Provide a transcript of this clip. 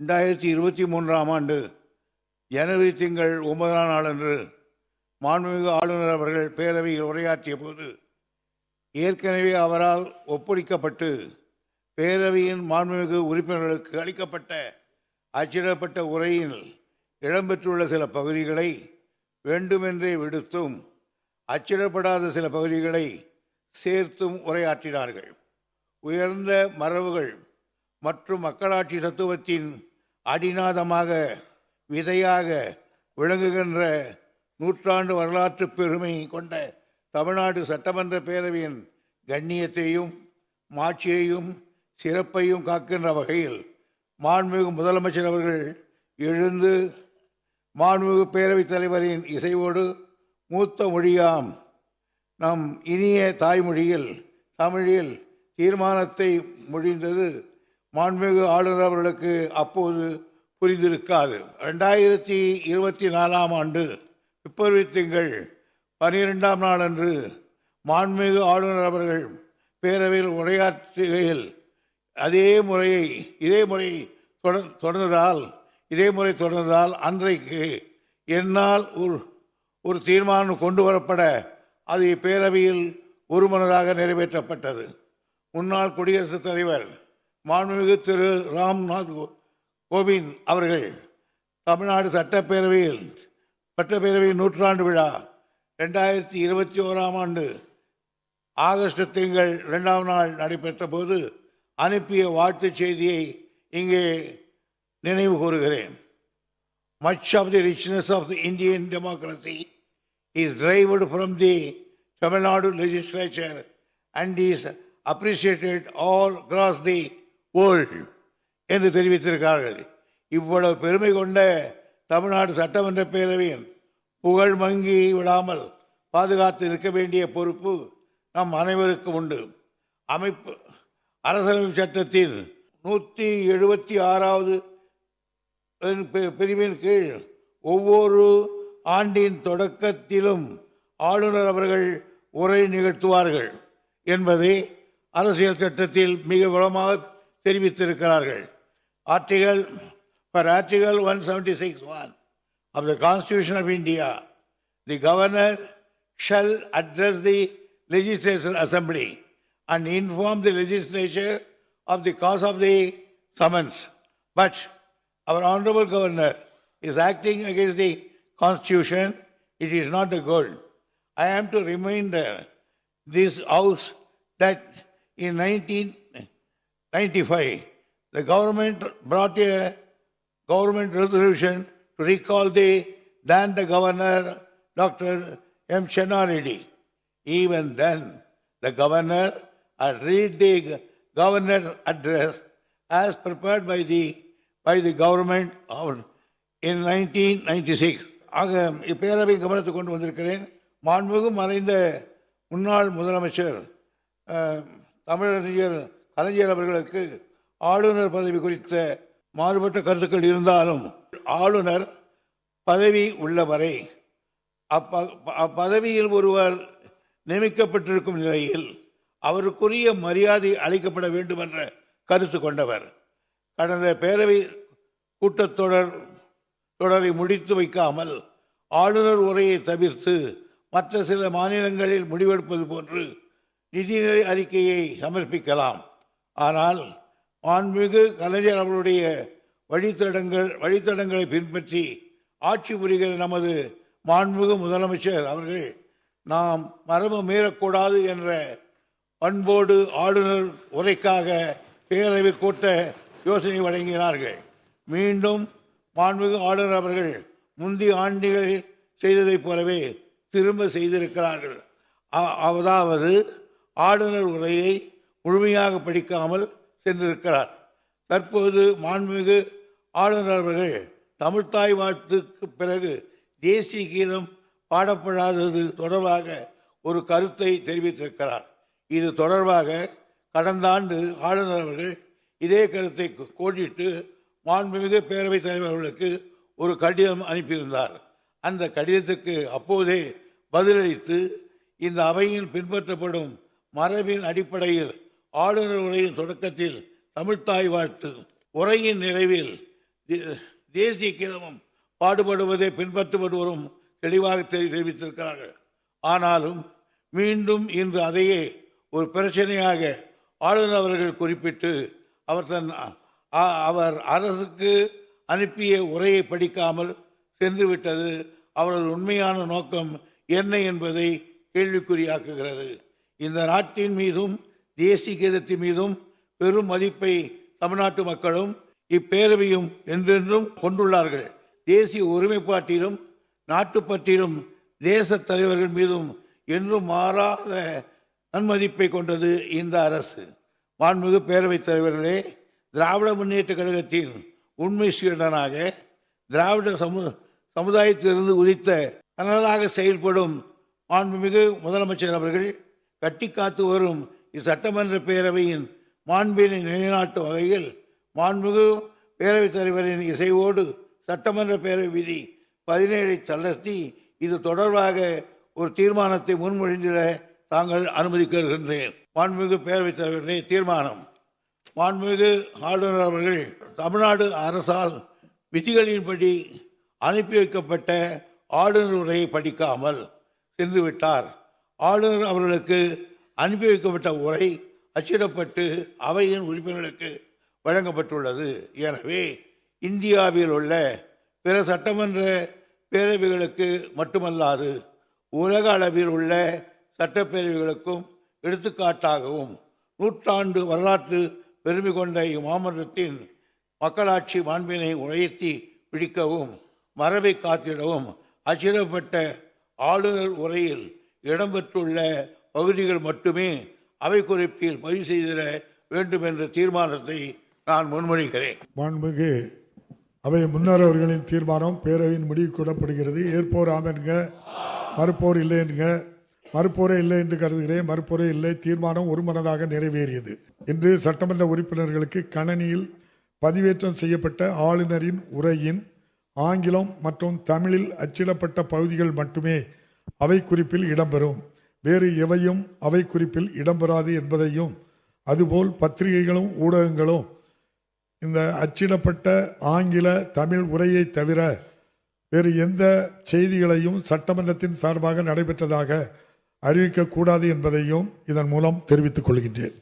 ரெண்டாயிரத்தி இருபத்தி மூன்றாம் ஆண்டு ஜனவரி திங்கள் ஒன்பதாம் நாளன்று மாண்புமிகு ஆளுநர் அவர்கள் பேரவையில் உரையாற்றிய போது ஏற்கனவே அவரால் ஒப்படைக்கப்பட்டு பேரவையின் மாண்புமிகு உறுப்பினர்களுக்கு அளிக்கப்பட்ட அச்சிடப்பட்ட உரையில் இடம்பெற்றுள்ள சில பகுதிகளை வேண்டுமென்றே விடுத்தும் அச்சிடப்படாத சில பகுதிகளை சேர்த்தும் உரையாற்றினார்கள். உயர்ந்த மரபுகள் மற்றும் மக்களாட்சி தத்துவத்தின் அடிநாதமாக விதையாக விளங்குகின்ற நூற்றாண்டு வரலாற்று பெருமை கொண்ட தமிழ்நாடு சட்டமன்ற பேரவையின் கண்ணியத்தையும் மாட்சியையும் சிறப்பையும் காக்கின்ற வகையில் மாண்புமிகு முதலமைச்சர் அவர்கள் எழுந்து மாண்புமிகு பேரவைத் தலைவரின் இசைவோடு மூத்த மொழியாம் நம் இனிய தாய்மொழியில் தமிழில் தீர்மானத்தை முடிந்தது மாண்புமிகு ஆளுநர் அவர்களுக்கு அப்போது புரிந்திருக்காது. ரெண்டாயிரத்தி இருபத்தி நாலாம் ஆண்டு பிப்ரவரி திங்கள் பனிரெண்டாம் நாளன்று மாண்புமிகு ஆளுநர் அவர்கள் பேரவையில் உரையாற்றுகையில் அதே முறையை இதே முறை தொடர் தொடர்ந்ததால் இதே முறை தொடர்ந்ததால் அன்றைக்கு என்னால் ஒரு ஒரு தீர்மானம் கொண்டு வரப்பட அது இப்பேரவையில் ஒருமனதாக நிறைவேற்றப்பட்டது. முன்னாள் குடியரசுத் தலைவர் மாண்புமிகு திரு ராம்நாத் கோ- கோவிந்த் அவர்கள் தமிழ்நாடு சட்டப்பேரவையில் சட்டப்பேரவை நூற்றாண்டு விழா ரெண்டாயிரத்தி இருபத்தி ஓராம் ஆண்டு ஆகஸ்ட் திங்கள் இரண்டாம் நாள் நடைபெற்ற போது அனுப்பிய வாழ்த்துச் செய்தியை இங்கே நினைவு கூறுகிறேன். Much of the richness of the Indian democracy is derived from the Tamil Nadu legislature and is appreciated all across the போல் என்று தெரிவித்திருக்கிறார்கள். இவ்வளவு பெருமை கொண்ட தமிழ்நாடு சட்டமன்ற பேரவையின் புகழ் மங்கி விடாமல் பாதுகாத்து இருக்க வேண்டிய பொறுப்பு நம் அனைவருக்கும் உண்டு. அமைப்பு அரசியலமைப்பு சட்டத்தின் நூற்றி எழுபத்தி ஆறாவது பிரிவின் கீழ் ஒவ்வொரு ஆண்டின் தொடக்கத்திலும் ஆளுநர் அவர்கள் உரை நிகழ்த்துவார்கள் என்பதை அரசியல் சட்டத்தில் மிக விளமாக தெரிவித்திருக்கிறார்கள் article per article one seventy six one of the Constitution of India, the governor shall address the legislature assembly and inform the legislature of the cause of the summons. But our honorable governor is acting against the constitution. It is not a good. I am to remind uh, this house that in 1995, the government brought a government resolution to recall the then the governor, Dr. M. Chennareddy. Even then, the governor had read the governor's address as prepared by the by the government of in 1996. ஆக இப்பேரவை கவனத்துக்கு கொண்டு வந்திருக்கிறேன் மாண்புமிகு மறைந்த முன்னாள் முதலமைச்சர் அஹ், தமிழறிஞர் கலைஞர் அவர்களுக்கு ஆளுநர் பதவி குறித்த மாறுபட்ட கருத்துக்கள் இருந்தாலும் ஆளுநர் பதவி உள்ளவரை. அப்ப அப்பதவியில் ஒருவர் நியமிக்கப்பட்டிருக்கும் நிலையில் அவருக்குரிய மரியாதை அளிக்கப்பட வேண்டும் என்ற கருத்து கொண்டவர். கடந்த பேரவை கூட்டத்தொடர் தொடரை முடித்து வைக்காமல் ஆளுநர் உரையை தவிர்த்து மற்ற சில மாநிலங்களில் முடிவெடுப்பது போன்று நிதிநிலை அறிக்கையை சமர்ப்பிக்கலாம். ஆனால் மாண்புமிகு கலைஞர் அவருடைய வழித்தடங்கள் வழித்தடங்களை பின்பற்றி ஆட்சி புரிகிற நமது மாண்புமிகு முதலமைச்சர் அவர்கள் நாம் மரபு மீறக்கூடாது என்ற பண்போடு ஆளுநர் உரைக்காக பேரவை கூட்ட யோசனை வழங்கினார்கள். மீண்டும் மாண்புமிகு ஆளுநர் அவர்கள் முந்தைய ஆண்டுகள் செய்ததைப் போலவே திரும்ப செய்திருக்கிறார்கள். அதாவது ஆளுநர் உரையை முழுமையாக படிக்காமல் சென்றிருக்கிறார். தற்போது மாண்புமிகு ஆளுநர் அவர்கள் தமிழ்தாய் வாழ்த்துக்கு பிறகு தேசிய கீதம் பாடப்படாதது தொடர்பாக ஒரு கருத்தை தெரிவித்திருக்கிறார். இது தொடர்பாக கடந்த ஆண்டு ஆளுநர் அவர்கள் இதே கருத்தை கோடிட்டு மாண்புமிகு பேரவைத் தலைவர்களுக்கு ஒரு கடிதம் அனுப்பியிருந்தார். அந்த கடிதத்துக்கு அப்போதே பதிலளித்து இந்த அவையில் பின்பற்றப்படும் மரபின் அடிப்படையில் ஆளுநர் உரையின் தொடக்கத்தில் தமிழ்த்தாய் வாழ்த்து. உரையின் நிறைவில் தே- தேசிய கீதமும் பாடுபடுவதை பின்பற்றுபடுவரும் தெளிவாக தெரிவித்திருக்கிறார்கள். ஆனாலும் மீண்டும் இன்று அதையே ஒரு பிரச்சனையாக ஆளுநர் அவர்கள் குறிப்பிட்டு அவர் தன் அ- அவர் அரசுக்கு அனுப்பிய உரையை படிக்காமல் சென்றுவிட்டது அவரது உண்மையான நோக்கம் என்ன என்பதை கேள்விக்குறியாக்குகிறது. இந்த நாட்டின் மீதும் தேசிய கீதத்தின் மீதும் பெரும் மதிப்பை தமிழ்நாட்டு மக்களும் இப்பேரவையும் என்றென்றும் கொண்டுள்ளார்கள். தேசிய ஒருமைப்பாட்டிலும் நாட்டுப்பற்றிலும் தேச தலைவர்கள் மீதும் என்றும் மாறாத நன்மதிப்பை கொண்டது இந்த அரசு. மாண்புமிகு பேரவைத் தலைவர்களே திராவிட முன்னேற்ற கழகத்தின் உண்மை சீடனாக திராவிட சமு சமுதாயத்திலிருந்து உதித்த தனதாக செயல்படும் மாண்புமிகு முதலமைச்சர் அவர்கள் கட்டி காத்து வரும் இச்சட்டமன்ற பேரவையின் மாண்பினை நிலைநாட்டும் வகையில் மாண்புமிகு பேரவைத் தலைவரின் இசைவோடு சட்டமன்ற பேரவை விதி பதினேழை தளர்த்தி இது தொடர்பாக ஒரு தீர்மானத்தை முன்மொழிந்திட தாங்கள் அனுமதிக்கின்றேன் மாண்புமிகு பேரவைத் தலைவர்களே தீர்மானம். மாண்புமிகு ஆளுநர் அவர்கள் தமிழ்நாடு அரசால் விதிகளின்படி அனுப்பி வைக்கப்பட்ட ஆளுநர் உரையை படிக்காமல் சென்றுவிட்டார். ஆளுநர் அவர்களுக்கு அனுப்பி வைக்கப்பட்ட உரை அச்சிடப்பட்டு அவையின் உறுப்பினர்களுக்கு வழங்கப்பட்டுள்ளது. எனவே இந்தியாவில் உள்ள பிற சட்டமன்ற பேரவைகளுக்கு மட்டுமல்லாது உலக அளவில் உள்ள சட்டப்பேரவைகளுக்கும் எடுத்துக்காட்டாகவும் நூற்றாண்டு வரலாற்று பெருமை கொண்ட இம்மாமன்றத்தின் மக்களாட்சி மாண்பினை உயர்த்தி பிடிக்கவும் மரபை காத்திடவும் அச்சிடப்பட்ட ஆளுநர் உரையில் இடம்பெற்றுள்ள பகுதிகள் மட்டுமே அவை குறிப்பில் பதிவு செய்திட வேண்டும் என்ற தீர்மானத்தை நான் முன்மொழிகிறேன். மாண்புமிகு அவை முன்னர் அவர்களின் தீர்மானம் பேரவையின் முடிவு கூடப்படுகிறது ஏற்போர் ஆம் என்க மறுப்போர் இல்லை என்க மறுப்போரே இல்லை என்று கருதுகிறேன். மறுப்போரே இல்லை தீர்மானம் ஒருமனதாக நிறைவேறியது. இன்று சட்டமன்ற உறுப்பினர்களுக்கு கணனியில் பதிவேற்றம் செய்யப்பட்ட ஆளுநரின் உரையின் ஆங்கிலம் மற்றும் தமிழில் அச்சிடப்பட்ட பகுதிகள் மட்டுமே அவை குறிப்பில் இடம்பெறும். வேறு எவையும் அவை குறிப்பில் இடம்பெறாது என்பதையும் அதுபோல் பத்திரிகைகளும் ஊடகங்களும் இந்த அச்சிடப்பட்ட ஆங்கில தமிழ் உரையை தவிர வேறு எந்த செய்திகளையும் சட்டமன்றத்தின் சார்பாக நடைபெற்றதாக அறிவிக்கக்கூடாது என்பதையும் இதன் மூலம் தெரிவித்துக் கொள்கின்றேன்.